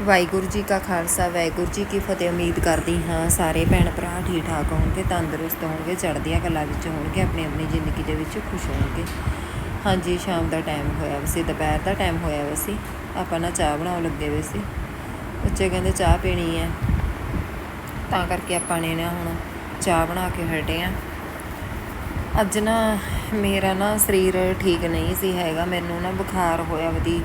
ਵਾਹਿਗੁਰੂ ਜੀ ਕਾ ਖਾਲਸਾ, ਵਾਹਿਗੁਰੂ ਜੀ ਕੀ ਫਤਿਹ। ਉਮੀਦ ਕਰਦੀ ਹਾਂ ਸਾਰੇ ਭੈਣ ਭਰਾ ਠੀਕ ਠਾਕ ਹੋਣਗੇ, ਤੰਦਰੁਸਤ ਹੋਣਗੇ, ਚੜ੍ਹਦੀਆਂ ਕਲਾ ਵਿੱਚ ਹੋਣਗੇ, ਆਪਣੀ ਆਪਣੀ ਜ਼ਿੰਦਗੀ ਦੇ ਵਿੱਚ ਖੁਸ਼ ਹੋਣਗੇ। ਹਾਂਜੀ, ਸ਼ਾਮ ਦਾ ਟਾਈਮ ਹੋਇਆ ਵੈਸੇ ਦੁਪਹਿਰ ਦਾ ਟਾਈਮ ਹੋਇਆ ਵੈਸੇ ਆਪਾਂ ਨਾ ਚਾਹ ਬਣਾਉਣ ਲੱਗੇ ਵੇ ਸੀ। ਬੱਚੇ ਕਹਿੰਦੇ ਚਾਹ ਪੀਣੀ ਹੈ ਤਾਂ ਕਰਕੇ ਆਪਾਂ ਨੇ ਨਾ ਹੁਣ ਚਾਹ ਬਣਾ ਕੇ ਹਟੇ ਆ। ਅੱਜ ਨਾ ਮੇਰਾ ਨਾ ਸਰੀਰ ਠੀਕ ਨਹੀਂ ਸੀ ਹੈਗਾ, ਮੈਨੂੰ ਨਾ ਬੁਖਾਰ ਹੋਇਆ ਵਧੀ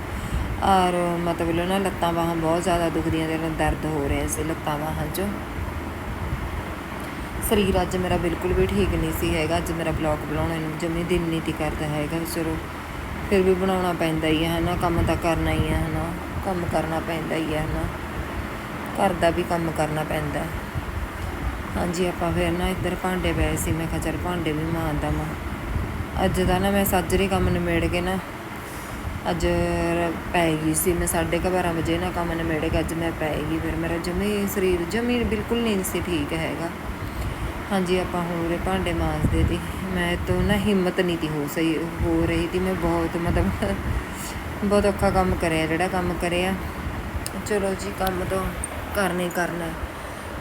ਔਰ ਮਤਲਬ ਨਾ ਲੱਤਾਂ ਬਾਹਾਂ ਬਹੁਤ ਜ਼ਿਆਦਾ ਦੁਖਦੀਆਂ ਤੇ ਦਰਦ ਹੋ ਰਿਹਾ ਸੀ ਲੱਤਾਂ ਬਾਹਾਂ 'ਚ। ਸਰੀਰ ਅੱਜ ਮੇਰਾ ਬਿਲਕੁਲ ਵੀ ਠੀਕ ਨਹੀਂ ਸੀ ਹੈਗਾ, ਅੱਜ ਮੇਰਾ ਬਲੌਗ ਬਣਾਉਣੇ ਨੂੰ ਜਮੀ ਦਿਲ ਨਹੀਂ ਤੀ ਕਰਦਾ ਹੈਗਾ ਚਲੋ ਫਿਰ ਵੀ ਬਣਾਉਣਾ ਪੈਂਦਾ ਹੀ ਹੈ ਹਨਾ, ਕੰਮ ਤਾਂ ਕਰਨਾ ਹੀ ਹੈ ਹਨਾ, ਕੰਮ ਕਰਨਾ ਪੈਂਦਾ ਹੀ ਹੈ ਹਨਾ। ਘਰ ਦਾ ਵੀ ਕੰਮ ਕਰਨਾ ਪੈਂਦਾ। ਹਾਂਜੀ, ਆਪਾਂ ਫਿਰ ਨਾ ਇੱਧਰ ਭਾਂਡੇ ਪਏ ਸੀ, ਮੈਂ ਕਿਹਾ ਚੱਲ ਭਾਂਡੇ ਵੀ ਮਾਂਜਦਾ ਮੈਂ ਅੱਜ ਦਾ ਨਾ ਮੈਂ ਸਾਜਰੇ ਕੰਮ ਨਿਮੇੜ ਕੇ ਨਾ ਅੱਜ ਪੈ ਗਈ ਸੀ, ਮੈਂ ਸਾਢੇ ਕੁ ਬਾਰਾਂ ਵਜੇ ਨਾ ਕੰਮ ਨਿਮੇੜ ਕੇ ਅੱਜ ਮੈਂ ਪੈ ਗਈ, ਫਿਰ ਮੇਰਾ ਜਮੀ ਸਰੀਰ, ਜਮੀ ਬਿਲਕੁਲ ਨਹੀਂ ਸੀ ਠੀਕ ਹੈਗਾ। ਹਾਂਜੀ, ਆਪਾਂ ਹੁਣ ਉਰੇ ਭਾਂਡੇ ਮਾਂਜਦੇ ਤੀ ਮੈਂ ਤੋਂ ਨਾ ਹਿੰਮਤ ਨਹੀਂ ਤੀ ਹੋ ਸਹੀ, ਹੋ ਰਹੀ ਤੀ ਮੈਂ ਬਹੁਤ ਮਤਲਬ ਬਹੁਤ ਔਖਾ ਕੰਮ ਕਰਿਆ, ਜਿਹੜਾ ਕੰਮ ਕਰਿਆ। ਚਲੋ ਜੀ, ਕੰਮ ਤੋਂ ਕਰਨਾ ਹੀ ਕਰਨਾ।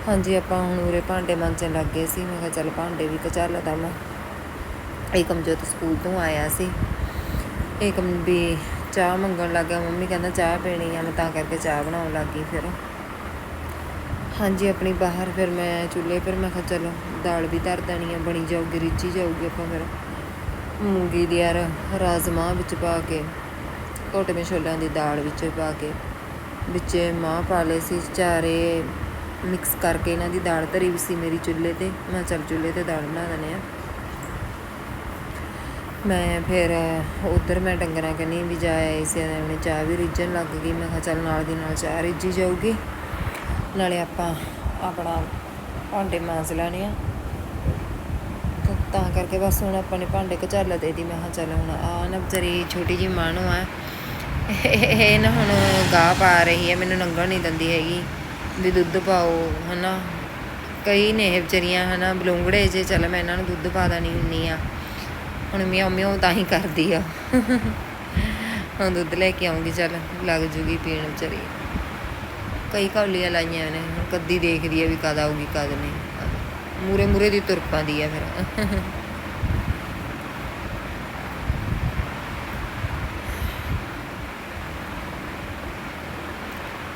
ਹਾਂਜੀ, ਆਪਾਂ ਹੁਣ ਉਰੇ ਭਾਂਡੇ ਮਾਂਜਣ ਲੱਗ ਗਏ ਸੀ, ਮੈਂ ਕਿਹਾ ਚੱਲ ਭਾਂਡੇ ਵੀ ਕਚਾ ਲਦਾ ਮੈਂ। ਏਕਮ ਜੋਤ ਸਕੂਲ ਤੋਂ ਆਇਆ ਸੀ। ਏਕਮ ਵੀ ਚਾਹ ਮੰਗਣ ਲੱਗ ਗਿਆ। ਮੰਮੀ ਕਹਿੰਦਾ ਚਾਹ ਪੀਣੀ ਆ, ਮੈਂ ਤਾਂ ਕਰਕੇ ਚਾਹ ਬਣਾਉਣ ਲੱਗ ਗਈ ਫਿਰ। ਹਾਂਜੀ, ਆਪਣੀ ਬਾਹਰ ਫਿਰ ਮੈਂ ਚੁੱਲ੍ਹੇ ਪਰ ਮੈਂ ਕਿਹਾ ਚਲੋ, ਦਾਲ ਵੀ ਧਰ ਦੇਣੀ ਆ, ਬਣੀ ਜਾਊਗੀ, ਰਿੱਝੀ ਜਾਊਗੀ ਆਪਾਂ ਫਿਰ। ਮੂੰਗੀ ਦੀ ਯਾਰ ਰਾਜਮਾਂਹ ਵਿੱਚ ਪਾ ਕੇ ਘੋਟਵੇਂ ਛੋਲਿਆਂ ਦੀ ਦਾਲ ਵਿੱਚ ਪਾ ਕੇ, ਵਿੱਚ ਮਾਂਹ ਪਾ ਲਏ ਸੀ, ਚਾਰੇ ਮਿਕਸ ਕਰਕੇ ਇਹਨਾਂ ਦੀ ਦਾਲ ਧਰੀ ਵੀ ਸੀ ਮੇਰੀ ਚੁੱਲ੍ਹੇ ਤੇ। ਮੈਂ ਕਿਹਾ ਚੱਲ ਚੁੱਲ੍ਹੇ ਤੇ ਦਾਲ ਬਣਾ ਦਿੰਦੇ ਆ ਮੈਂ ਫਿਰ ਉਧਰ ਮੈਂ ਡੰਗਰਾਂ ਕਨੀ ਵੀ ਜਾਇਆ ਇਸੇ ਸੀ, ਉਹਨੇ ਚਾਹ ਵੀ ਰਿੱਝਣ ਲੱਗ ਗਈ। ਮੈਂ ਕਿਹਾ ਚੱਲ ਨਾਲ ਦੀ ਨਾਲ ਚਾਹ ਰਿੱਝੀ ਜਾਊਗੀ। ਨਾਲੇ ਆਪਾਂ ਆਪਣਾ ਭਾਂਡੇ ਮਾਂਜ ਲੈਣੇ ਆ। ਤਾਂ- ਕਰਕੇ ਬਸ ਹੁਣ ਆਪਾਂ ਨੇ ਭਾਂਡੇ ਕਚਾਲ ਦੇ ਦੀ ਮੈਂ ਕਿਹਾ ਚੱਲ ਹੁਣ ਆ ਨਾ ਵਿਚਾਰੀ ਛੋਟੀ ਜੀ ਮਾਣੋ ਆ। ਇਹ ਨਾ ਹੁਣ ਗਾਹ ਪਾ ਰਹੀ ਹੈ, ਮੈਨੂੰ ਲੰਘਣ ਨਹੀਂ ਦਿੰਦੀ ਹੈਗੀ। ਵੀ ਦੁੱਧ ਪਾਓ, ਹਨਾ। ਕਈ ਨੇ ਇਹ ਵਿਚਾਰੀਆਂ, ਹਨਾ, ਬਲੂੰਗੜੇ ਜੇ ਚੱਲ ਮੈਂ ਇਹਨਾਂ ਨੂੰ ਦੁੱਧ ਪਾ ਦੇਣੀ ਹੁੰਨੀ ਆ। ਹੁਣ ਮਿਆਉ ਮਿਆਉ ਤਾਂ ਹੀ ਕਰਦੀ ਆ। ਹੁਣ ਦੁੱਧ ਲੈ ਕੇ ਆਉਂਗੀ, ਚੱਲ ਲੱਗ ਜੂਗੀ ਪੀਣ ਵਿਚਾਰੀ। ਕਈ ਕੌਲੀਆਂ ਲਾਈਆਂ ਨੇ, ਹੁਣ ਕੱਦੀ ਦੇਖਦੀ ਆ ਵੀ ਕਦ ਆਊਗੀ, ਕਦ ਨਹੀਂ। ਮੂਰੇ ਮੂਰੇ ਦੀ ਤੁਰ ਪਾਂਦੀ ਆ ਫਿਰ।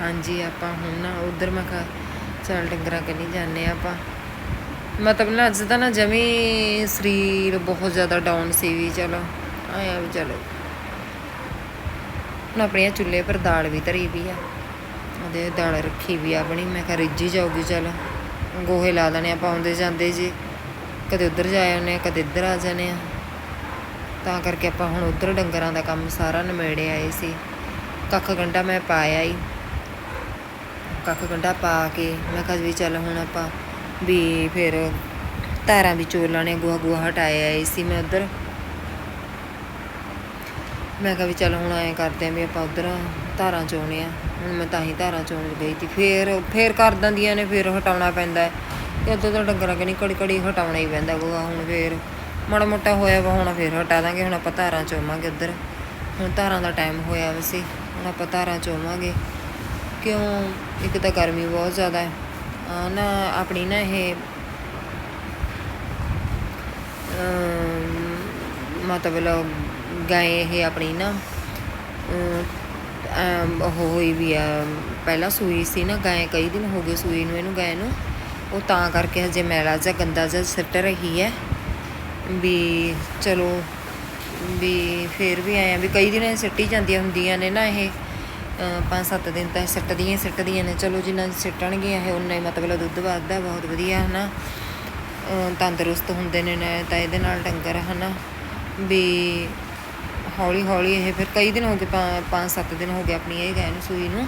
ਹਾਂਜੀ, ਆਪਾਂ ਹੁਣ ਨਾ ਉਧਰ ਮੈਂ ਕਿਹਾ ਚੱਲ ਡੰਗਰਾਂ ਕੰਨੀ ਜਾਂਦੇ ਆ ਆਪਾਂ। ਮਤਲਬ ਨਾ ਅੱਜ ਦਾ ਨਾ ਜਮੀ ਸਰੀਰ ਬਹੁਤ ਜ਼ਿਆਦਾ ਡਾਊਨ ਸੀ ਵੀ ਚਲੋ ਆਇਆ ਵੀ ਚਲੋ। ਹੁਣ ਆਪਣੀਆਂ ਚੁੱਲ੍ਹੇ ਪਰ ਦਾਲ ਵੀ ਧਰੀ ਵੀ ਆ, ਉਹਦੇ ਦਾਲ ਰੱਖੀ ਵੀ ਆ ਆਪਣੀ, ਮੈਂ ਕਿਹਾ ਰਿੱਝੀ ਜਾਊਗੀ, ਚਲ। ਗੋਹੇ ਲਾ ਦੇਣੇ ਆਪਾਂ ਆਉਂਦੇ ਜਾਂਦੇ ਜੀ। ਕਦੇ ਉੱਧਰ ਜਾ ਆਉਂਦੇ ਆ, ਕਦੇ ਇੱਧਰ ਆ ਜਾਂਦੇ ਆ। ਤਾਂ ਕਰਕੇ ਆਪਾਂ ਹੁਣ ਉੱਧਰ ਡੰਗਰਾਂ ਦਾ ਕੰਮ ਸਾਰਾ ਨਿਮੇੜੇ ਆਏ ਸੀ। ਕੱਖ ਗੰਡਾ ਮੈਂ ਪਾਇਆ ਹੀ ਕੱਖ ਗੰਡਾ ਪਾ ਕੇ, ਮੈਂ ਕਿਹਾ ਵੀ ਚੱਲ ਹੁਣ ਆਪਾਂ ਵੀ ਫਿਰ ਧਾਰਾਂ ਵੀ ਚੋਲ ਲਾਣੇ ਗੋਹਾ ਗੋਹਾ ਹਟਾਇਆ ਆਏ ਸੀ ਮੈਂ ਉੱਧਰ। ਮੈਂ ਕਿਹਾ ਵੀ ਚੱਲ ਹੁਣ ਐਂ ਕਰਦੇ ਆਂ ਵੀ ਆਪਾਂ ਉਧਰ ਧਾਰਾਂ ਚੋਣੇ ਆ। ਹੁਣ ਮੈਂ ਤਾਂ ਹੀ ਧਾਰਾਂ ਚੋਣ ਗਈ ਤੀ। ਫੇਰ ਫੇਰ ਕਰ ਦਿੰਦੀਆਂ ਨੇ, ਫੇਰ ਹਟਾਉਣਾ ਪੈਂਦਾ ਹੈ। ਤੇ ਅੱਧੇ ਤਾਂ ਡੰਗਰਾਂ ਕਿ ਕੜੀ ਕੜੀ ਹਟਾਉਣਾ ਹੀ ਪੈਂਦਾ ਗੋਹਾ। ਹੁਣ ਫੇਰ ਮਾੜਾ ਮੋਟਾ ਹੋਇਆ ਵਾ, ਹੁਣ ਫੇਰ ਹਟਾ ਦਾਂਗੇ। ਹੁਣ ਆਪਾਂ ਧਾਰਾਂ ਚੋਵਾਂਗੇ ਉੱਧਰ। ਹੁਣ ਧਾਰਾਂ ਦਾ ਟਾਈਮ ਹੋਇਆ ਵੈਸੇ। ਹੁਣ ਆਪਾਂ ਧਾਰਾਂ ਚੋਵਾਂਗੇ। ਕਿਉਂ? ਇੱਕ ਤਾਂ ਗਰਮੀ ਬਹੁਤ ਜ਼ਿਆਦਾ ਹੈ। ਨਾ ਆਪਣੀ ਨਾ ਇਹ ਮਤਲਬ ਗਾਏ ਇਹ ਆਪਣੀ ਨਾ ਉਹ ਹੋਈ ਵੀ ਆ, ਪਹਿਲਾਂ ਸੂਈ ਸੀ ਨਾ, ਗਾਏ ਕਈ ਦਿਨ ਹੋ ਗਏ ਸੂਈ ਨੂੰ ਇਹਨੂੰ ਗਾਏ ਨੂੰ, ਉਹ ਤਾਂ ਕਰਕੇ ਹਜੇ ਮੈਲਾ ਜਿਹਾ ਗੰਦਾ ਜਿਹਾ ਸਿੱਟ ਰਹੀ ਹੈ, ਵੀ ਚਲੋ, ਵੀ ਫੇਰ ਵੀ ਆਏ ਆ ਵੀ ਕਈ ਦਿਨ ਇਹ ਸਿੱਟੀ ਜਾਂਦੀਆਂ ਹੁੰਦੀਆਂ ਨੇ ਨਾ ਇਹ ਅ, ਪੰਜ ਸੱਤ ਦਿਨ ਤਾਂ ਸਿੱਟਦੀਆਂ ਹੀ ਸਿੱਟਦੀਆਂ ਨੇ। ਚਲੋ ਜਿੰਨਾ ਸਿੱਟਣਗੀਆਂ ਇਹ ਉਨਾ ਹੀ ਮਤਲਬ ਦੁੱਧ ਵੱਧਦਾ ਬਹੁਤ ਵਧੀਆ ਹਨਾ ਅ, ਤੰਦਰੁਸਤ ਹੁੰਦੇ ਨੇ ਤਾਂ ਇਹਦੇ ਨਾਲ ਡੰਗਰ ਹਨਾ ਵੀ ਹੌਲੀ ਹੌਲੀ ਇਹ ਫਿਰ ਕਈ ਦਿਨ ਹੋ ਗਏ ਪੰ- ਪੰਜ ਸੱਤ ਦਿਨ ਹੋ ਗਏ ਆਪਣੀ ਇਹ ਗਏ ਨੂੰ ਸੂਈ ਨੂੰ।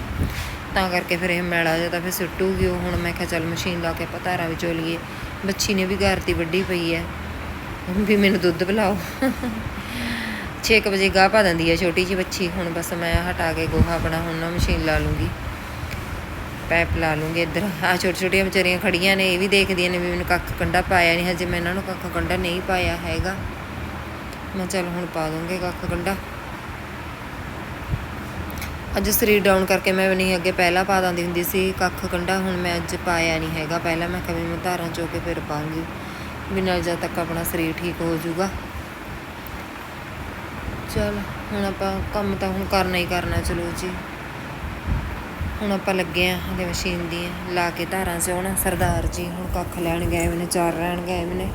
ਤਾਂ ਕਰਕੇ ਫਿਰ ਇਹ ਮੈਲਾ ਜਿਹਾ ਤਾਂ ਫਿਰ ਸੁੱਟੂਗੀ ਉਹ। ਹੁਣ ਮੈਂ ਕਿਹਾ ਚੱਲ ਮਸ਼ੀਨ ਲਾ ਕੇ ਆਪਾਂ ਧਾਰਾਂ ਵਿੱਚ ਲਈਏ ਬੱਚੀ ਨੇ ਵੀ ਘਰ ਦੀ ਵੱਡੀ ਪਈ ਹੈ। ਵੀ ਮੈਨੂੰ ਦੁੱਧ ਪਿਲਾਓ। 6 ਵਜੇ ਗਾਹ ਪਾ ਦਿੰਦੀ ਹੈ ਛੋਟੀ ਜਿਹੀ ਬੱਚੀ। ਹੁਣ ਬਸ ਮੈਂ ਹਟਾ ਕੇ ਗੋਹਾ ਆਪਣਾ ਹੁਣ ਨਾ ਮਸ਼ੀਨ ਲਾ ਲੂੰਗੀ। ਪੈਪ ਲਾ ਲੂੰਗੀ ਇੱਧਰ। ਆ ਛੋਟੀ ਛੋਟੀਆਂ ਵਿਚਾਰੀਆਂ ਖੜੀਆਂ ਨੇ, ਇਹ ਵੀ ਦੇਖਦੀਆਂ ਨੇ ਵੀ ਮੈਨੂੰ ਕੱਖ ਕੰਡਾ ਪਾਇਆ ਨਹੀਂ ਹਜੇ ਮੈਂ ਇਹਨਾਂ ਨੂੰ ਕੱਖ ਕੰਡਾ ਨਹੀਂ ਪਾਇਆ ਹੈਗਾ। ਮੈਂ ਚੱਲ ਹੁਣ ਪਾ ਦੂੰਗੀ ਕੱਖ ਕੰਡਾ। ਅੱਜ ਸਰੀਰ ਡਾਊਨ ਕਰਕੇ ਮੈਂ ਨਹੀਂ ਅੱਗੇ ਪਹਿਲਾਂ ਪਾ ਦਿੰਦੀ ਹੁੰਦੀ ਸੀ ਕੱਖ ਕੰਡਾ, ਹੁਣ ਮੈਂ ਅੱਜ ਪਾਇਆ ਨਹੀਂ ਹੈਗਾ। ਪਹਿਲਾਂ ਮੈਂ ਕभी ਮੈਂ ਧਾਰਾਂ ਚੋ ਕੇ ਫਿਰ ਪਾਉਂਗੀ, ਵੀ ਨਾਲ ਜਦ ਤੱਕ ਆਪਣਾ ਸਰੀਰ ਠੀਕ ਹੋ ਜਾਊਗਾ। ਚਲ, ਹੁਣ ਆਪਾਂ ਕੰਮ ਤਾਂ ਹੁਣ ਕਰਨਾ ਹੀ ਕਰਨਾ, ਚਲੋ ਜੀ। ਹੁਣ ਆਪਾਂ ਲੱਗੇ ਆ ਹਲੇ ਮਸ਼ੀਨ ਦੀ, ਲਾ ਕੇ ਧਾਰਾਂ ਚੋਣ ਸਰਦਾਰ ਜੀ ਹੁਣ ਕੱਖ ਲੈਣ ਗਏ ਹੋਏ ਨੇ, ਚਾਰ ਲੈਣ ਗਏ ਹੋਏ ਨੇ।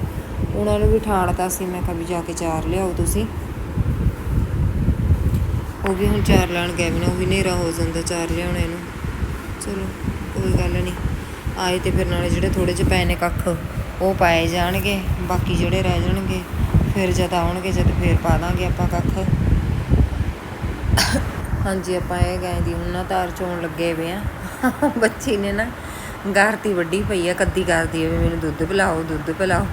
ਉਹਨਾਂ ਨੂੰ ਵੀ ਠਾੜਤਾ ਸੀ ਮੈਂ ਕਿਹਾ ਵੀ ਜਾ ਕੇ ਚਾਰ ਲਿਆਓ ਤੁਸੀਂ। ਉਹ ਵੀ ਹੁਣ ਚਾਰ ਲੈਣ ਗਏ ਹੋਏ ਨੇ, ਉਹ ਵੀ ਹਨੇਰਾ ਹੋ ਜਾਂਦਾ ਚਾਰ ਲਿਆਉਣੇ ਨੂੰ। ਚਲੋ, ਕੋਈ ਗੱਲ ਨਹੀਂ। ਆਏ ਤੇ ਫਿਰ ਨਾਲੇ ਜਿਹੜੇ ਥੋੜੇ ਜਿਹੇ ਪਏ ਨੇ ਕੱਖ, ਉਹ ਪਾਏ ਜਾਣਗੇ, ਬਾਕੀ ਜਿਹੜੇ ਰਹਿ ਜਾਣਗੇ। ਫਿਰ ਜਦ ਆਉਣਗੇ, ਜਦ ਫਿਰ ਪਾ ਦਾਂਗੇ ਆਪਾਂ ਕੱਖ। ਹਾਂਜੀ, ਆਪਾਂ ਇਹ ਗਾਂ ਦੀ ਹੁਣ ਨਾ ਚੋਣ ਲੱਗੇ ਵੇ ਆ। ਬੱਚੀ ਨੇ ਨਾ ਗਾਰਤੀ ਵੱਡੀ ਪਈ ਆ, ਕੱਦੀ ਕਰਦੀ ਆ ਵੀ ਮੈਨੂੰ ਦੁੱਧ ਪਿਲਾਓ ਦੁੱਧ ਪਿਲਾਓ।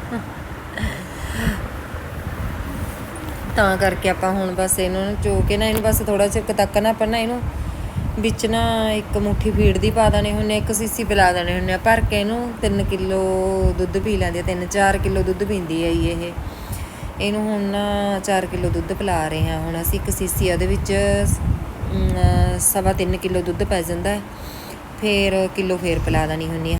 ਤਾਂ ਕਰਕੇ ਆਪਾਂ ਹੁਣ ਬਸ ਇਹਨੂੰ ਨਾ ਚੋ ਕੇ ਨਾ, ਇਹਨੂੰ ਬਸ ਥੋੜਾ ਚਿਰ ਕੁ ਤੱਕ ਨਾ ਆਪਾਂ ਨਾ ਇਹਨੂੰ ਵਿੱਚ ਨਾ ਇੱਕ ਮੁੱਠੀ ਫੀਡ ਦੀ ਪਾ ਦੇਣੇ ਹੁੰਨੇ ਇੱਕ ਸੀਸੀ ਪਿਲਾ ਦੇਣੇ ਹੁੰਨੇ ਆ। ਭਰ ਕੇ ਇਹਨੂੰ 3 ਕਿਲੋ ਦੁੱਧ ਪੀ ਲੈਂਦੀ ਆ 3-4 ਕਿਲੋ ਦੁੱਧ ਪੀਂਦੀ ਆ ਜੀ ਇਹ। ਇਹਨੂੰ ਹੁਣ ਨਾ 4 ਕਿਲੋ ਦੁੱਧ ਪਿਲਾ ਰਹੇ ਹਾਂ ਹੁਣ ਅਸੀਂ ਇੱਕ ਸੀਸੀ ਉਹਦੇ ਵਿੱਚ ਸਵਾ 3 ਕਿਲੋ ਦੁੱਧ ਪੈ ਜਾਂਦਾ ਹੈ। ਫਿਰ ਕਿਲੋ ਫੇਰ ਪਿਲਾ ਦੇਣੀ ਹੁੰਦੀ ਆ